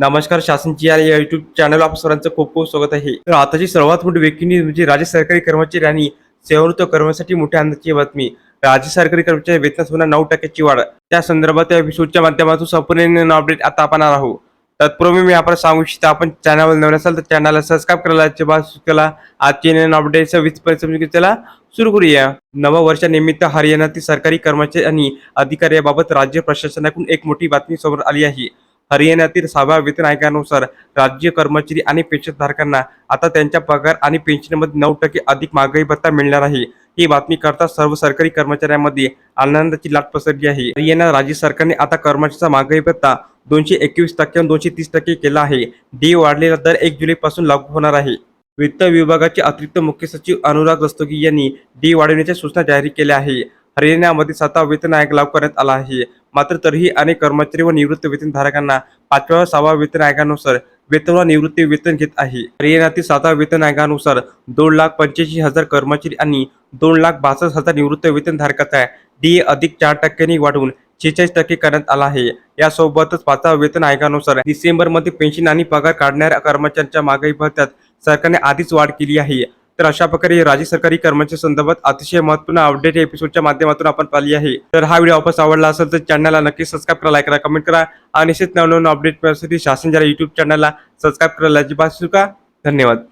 नमस्कार शासनची या YouTube channel आप सर्वांचं खूप खूप स्वागत आहे. तर आताची सर्वात मोठी व्यक्ती म्हणजे राज्य सरकारी कर्मचारी आणि सेवानिवृत्त कर्मचारी मोठ्या आनंदाची बातमी. राज्य सरकारी कर्मचारी वेतनात होणार नऊ टक्क्याची वाढ. त्या संदर्भात या एपिसोडच्या माध्यमातून संपूर्ण अपडेट आता आपण पाहणार आहोत. तत्पूर्वी मी आपण सांगू इच्छितो आपण चॅनलवर नवीन असाल तर चॅनलला सबस्क्राईब करायला अजिबात केला आजची नवीन अपडेट वीज समजून सुरू करूया. नव्या वर्षानिमित्त हरियाणातील सरकारी कर्मचारी आणि अधिकारी याबाबत राज्य प्रशासनाकडून एक मोठी बातमी समोर आली आहे. हरियाणातील सहाव्या वेतन आयोगानुसार राज्य कर्मचारी आणि पेन्शनधारकांना आता त्यांच्या पगार आणि पेन्शनमध्ये नऊ टक्के अधिक महागाई भत्ता मिळणार आहे. ही बातमी करता सर्व सरकारी कर्मचाऱ्यांमध्ये आनंदाची लाट पसरली आहे. हरियाणा राज्य सरकारने आता कर्मचाऱ्याचा महागाई भत्ता दोनशे एकवीस टक्क्याहून दोनशे तीस टक्के केला आहे. डी वाढलेला दर एक जुलैपासून लागू होणार आहे. वित्त विभागाचे अतिरिक्त मुख्य सचिव अनुराग रस्तोगी यांनी डी वाढवण्याच्या सूचना जारी केल्या आहे. हरियाणामध्ये सातवा वेतन आयोग लागू करण्यात आला आहे. मात्र तरीही अनेक कर्मचारी व निवृत्त वेतनधारकांना पाचव्या व सहाव्या वेतन आयोगानुसार वेतन व निवृत्ती वेतन घेत आहे. हरियाणातील सातव्या वेतन आयोगानुसार दोन लाख पंच्याऐंशी हजार कर्मचारी आणि दोन लाख बासष्ट हजार निवृत्त वेतनधारकाचा डी अधिक चार टक्क्यांनी वाढवून शेहेचाळीस टक्के करण्यात आला आहे. यासोबतच पाचव्या वेतन आयोगानुसार डिसेंबरमध्ये पेन्शन आणि पगार काढणाऱ्या कर्मचाऱ्यांच्या मागाई भत्त्यात सरकारने आधीच वाढ केली आहे. तर अशा प्रकारे राज्य सरकारी कर्मचारी संदर्भात अतिशय महत्त्वपूर्ण अपडेट एपिसोडच्या माध्यमातून आपण पाहिली आहे. तर हा व्हिडिओ वापस आवडला असेल तर चॅनलला नक्की सबस्क्राईब करा लाईक करा कमेंट करा आणि निश्चित नवनवीन अपडेट मिळण्यासाठी शासन जरा युट्यूब चॅनलला सबस्क्राईब करायला अजिबात विसरू धन्यवाद.